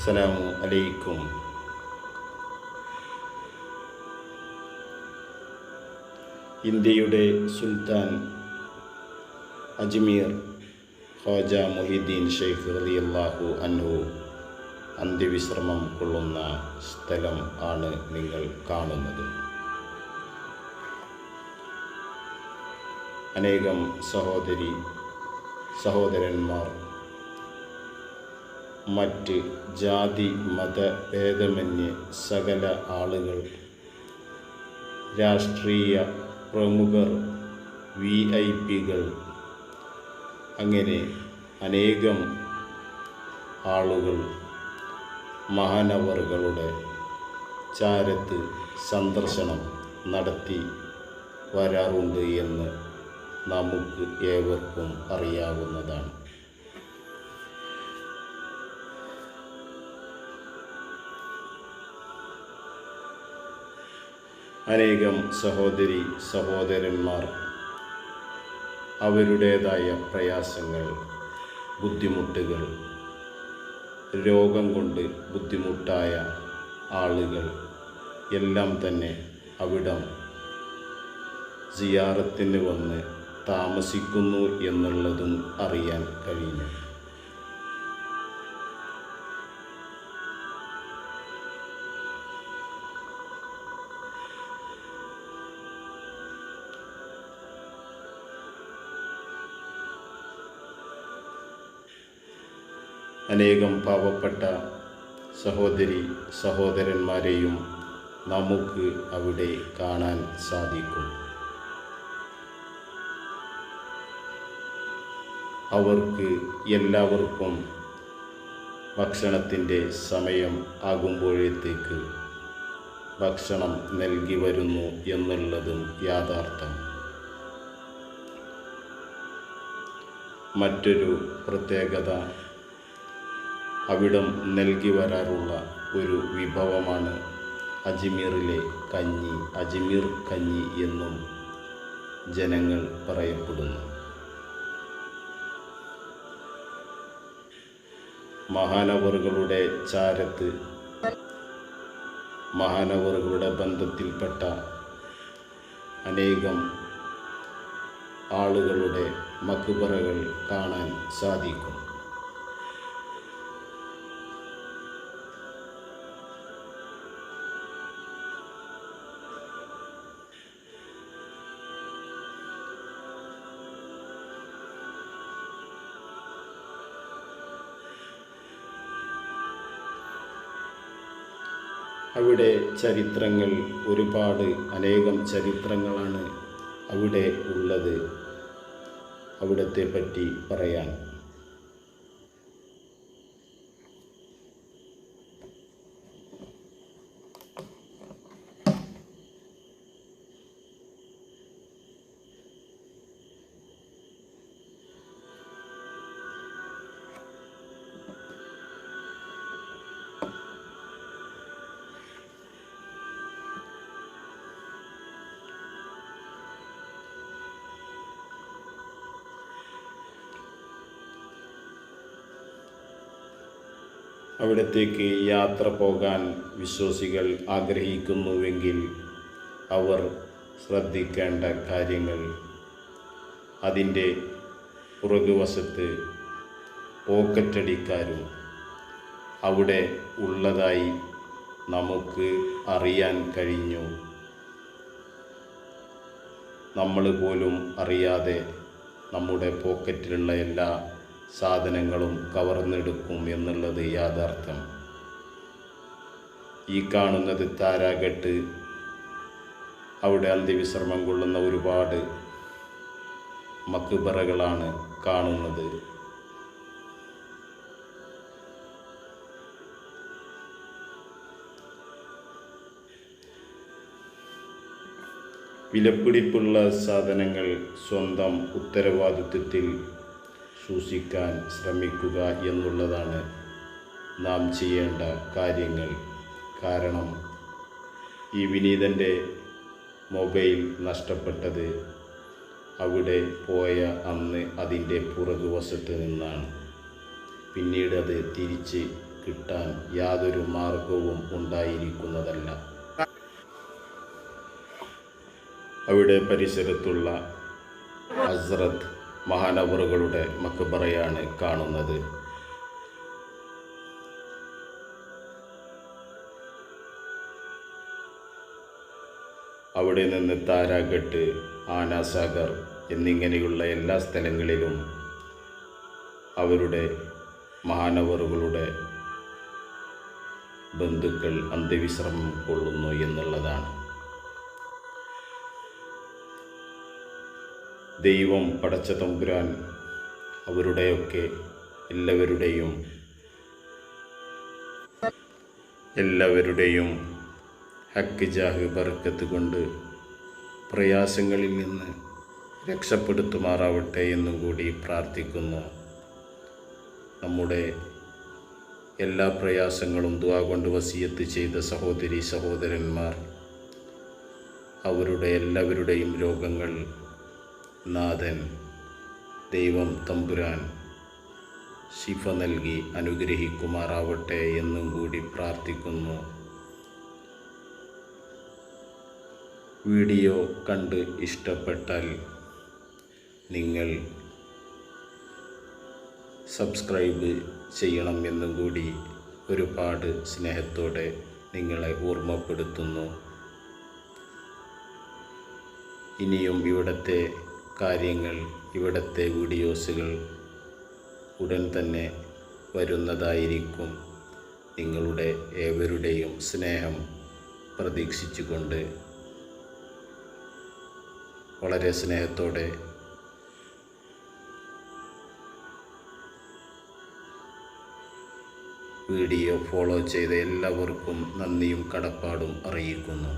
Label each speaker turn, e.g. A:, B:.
A: അസ്സലാമു അലൈക്കും. ഇന്ത്യയുടെ സുൽത്താൻ അജ്മീർ ഖാജ മൊഹീദ്ദീൻ ഷെയ്ഖ് റളിയല്ലാഹു അൻഹു അന്ത്യവിശ്രമം കൊള്ളുന്ന സ്ഥലം ആണ് നിങ്ങൾ കാണുന്നത്. അനേകം സഹോദരി സഹോദരന്മാർ മറ്റ് ജാതി മത ഭേദമന്യേ സകല ആളുകൾ. രാഷ്ട്രീയ പ്രമുഖർ വി ഐ പികൾ അങ്ങനെ അനേകം ആളുകൾ മഹാനവറുകളുടെ ചാരത്ത് സന്ദർശനം നടത്തി വരാറുണ്ട് എന്ന് നമുക്ക് ഏവർക്കും അറിയാവുന്നതാണ്. അനേകം സഹോദരി സഹോദരന്മാർ. അവരുടേതായ പ്രയാസങ്ങൾ ബുദ്ധിമുട്ടുകൾ രോഗം കൊണ്ട് ബുദ്ധിമുട്ടായ ആളുകൾ എല്ലാം തന്നെ അവിടം സിയാറത്തിന് വന്ന് താമസിക്കുന്നു എന്നുള്ളതും അറിയാൻ കഴിഞ്ഞു. അനേകം പാവപ്പെട്ട സഹോദരി സഹോദരന്മാരെയും നമുക്ക് അവിടെ കാണാൻ സാധിക്കും. അവർക്ക് എല്ലാവർക്കും ഭക്ഷണത്തിന്റെ സമയം ആകുമ്പോഴത്തേക്ക് ഭക്ഷണം നൽകി വരുന്നു എന്നുള്ളതും യാഥാർത്ഥ്യം മറ്റൊരു പ്രത്യേകത അവിടം നൽകി വരാറുള്ള ഒരു വിഭവമാണ് അജ്മീറിലെ കഞ്ഞി അജ്മീർ കഞ്ഞി എന്നും ജനങ്ങൾ പറയപ്പെടുന്നു. മഹാനവറുകളുടെ ചാരത്ത് മഹാനവറുകളുടെ ബന്ധത്തിൽപ്പെട്ട അനേകം ആളുകളുടെ മക്ബറകൾ കാണാൻ സാധിക്കും. അവിടെ ചരിത്രങ്ങൾ ഒരുപാട് അനേകം ചരിത്രങ്ങളാണ് അവിടെ ഉള്ളത്. അവിടത്തെ പറ്റി പറയാൻ അവിടത്തേക്ക് യാത്ര പോകാൻ വിശ്വാസികൾ ആഗ്രഹിക്കുന്നുവെങ്കിൽ അവർ ശ്രദ്ധിക്കേണ്ട കാര്യങ്ങൾ. അതിന്റെ പുറകുവശത്ത് പോക്കറ്റടിക്കാരും അവിടെ ഉള്ളതായി നമുക്ക് അറിയാൻ കഴിഞ്ഞു. നമ്മൾ പോലും അറിയാതെ നമ്മുടെ പോക്കറ്റിലുള്ള എല്ലാ സാധനങ്ങളും കവർന്നെടുക്കും എന്നുള്ളത് യാഥാർത്ഥ്യം. ഈ കാണുന്നത് താരാകെട്ട് അവിടെ അന്ത്യവിശ്രമം കൊള്ളുന്ന ഒരുപാട് മക്ബറകളാണ് കാണുന്നത്. വിലപിടിപ്പുള്ള സാധനങ്ങൾ സ്വന്തം ഉത്തരവാദിത്വത്തിൽ സൂക്ഷിക്കാൻ ശ്രമിക്കുക എന്നുള്ളതാണ് നാം ചെയ്യേണ്ട കാര്യങ്ങൾ. കാരണം ഈ വിനീതന്റെ മൊബൈൽ നഷ്ടപ്പെട്ടത് അവിടെ പോയ അന്ന് അതിന്റെ പുറകുവശത്ത് നിന്നാണ്. പിന്നീട് അത് തിരിച്ച് കിട്ടാൻ യാതൊരു മാർഗവും ഉണ്ടായിരിക്കുന്നതല്ല. അവിടെ പരിസരത്തുള്ള ഹസ്രത്ത് മഹാനവറുകളുടെ മക്കബറയാണ് കാണുന്നത്. അവിടെ നിന്ന് താരാഘട്ട് ആനാസാഗർ എന്നിങ്ങനെയുള്ള എല്ലാ സ്ഥലങ്ങളിലും അവരുടെ മഹാനവറുകളുടെ ബന്ധുക്കൾ അന്ത്യവിശ്രമം കൊള്ളുന്നു എന്നുള്ളതാണ്. ദൈവം പടച്ച തമ്പുരാൻ അവരുടെയൊക്കെ എല്ലാവരുടെയും എല്ലാവരുടെയും ഹക്ക് ജാഹ് ബർക്കത്ത് കൊണ്ട് പ്രയാസങ്ങളിൽ നിന്ന് രക്ഷപ്പെടുത്തുമാറാവട്ടെ എന്നും കൂടി പ്രാർത്ഥിക്കുന്നു. നമ്മുടെ എല്ലാ പ്രയാസങ്ങളും ദുവാ കൊണ്ട് വസിയത്ത് ചെയ്ത സഹോദരി സഹോദരന്മാർ അവരുടെ എല്ലാവരുടെയും രോഗങ്ങൾ നാഥൻ ദൈവം തമ്പുരാൻ ശിഫ നൽകി അനുഗ്രഹിക്കുമാറാവട്ടെ എന്നും കൂടി പ്രാർത്ഥിക്കുന്നു. വീഡിയോ കണ്ട് ഇഷ്ടപ്പെട്ടാൽ നിങ്ങൾ സബ്സ്ക്രൈബ് ചെയ്യണം എന്നും കൂടി ഒരുപാട് സ്നേഹത്തോടെ നിങ്ങളെ ഓർമ്മപ്പെടുത്തുന്നു. ഇനിയും ഇവിടുത്തെ കാര്യങ്ങൾ ഇവിടുത്തെ വീഡിയോസുകൾ ഉടൻ തന്നെ വരുന്നതായിരിക്കും. നിങ്ങളുടെ ഏവരുടെയും സ്നേഹം പ്രതീക്ഷിച്ചുകൊണ്ട് വളരെ സ്നേഹത്തോടെ വീഡിയോ ഫോളോ ചെയ്ത എല്ലാവർക്കും നന്ദിയും കടപ്പാടും അറിയിക്കുന്നു.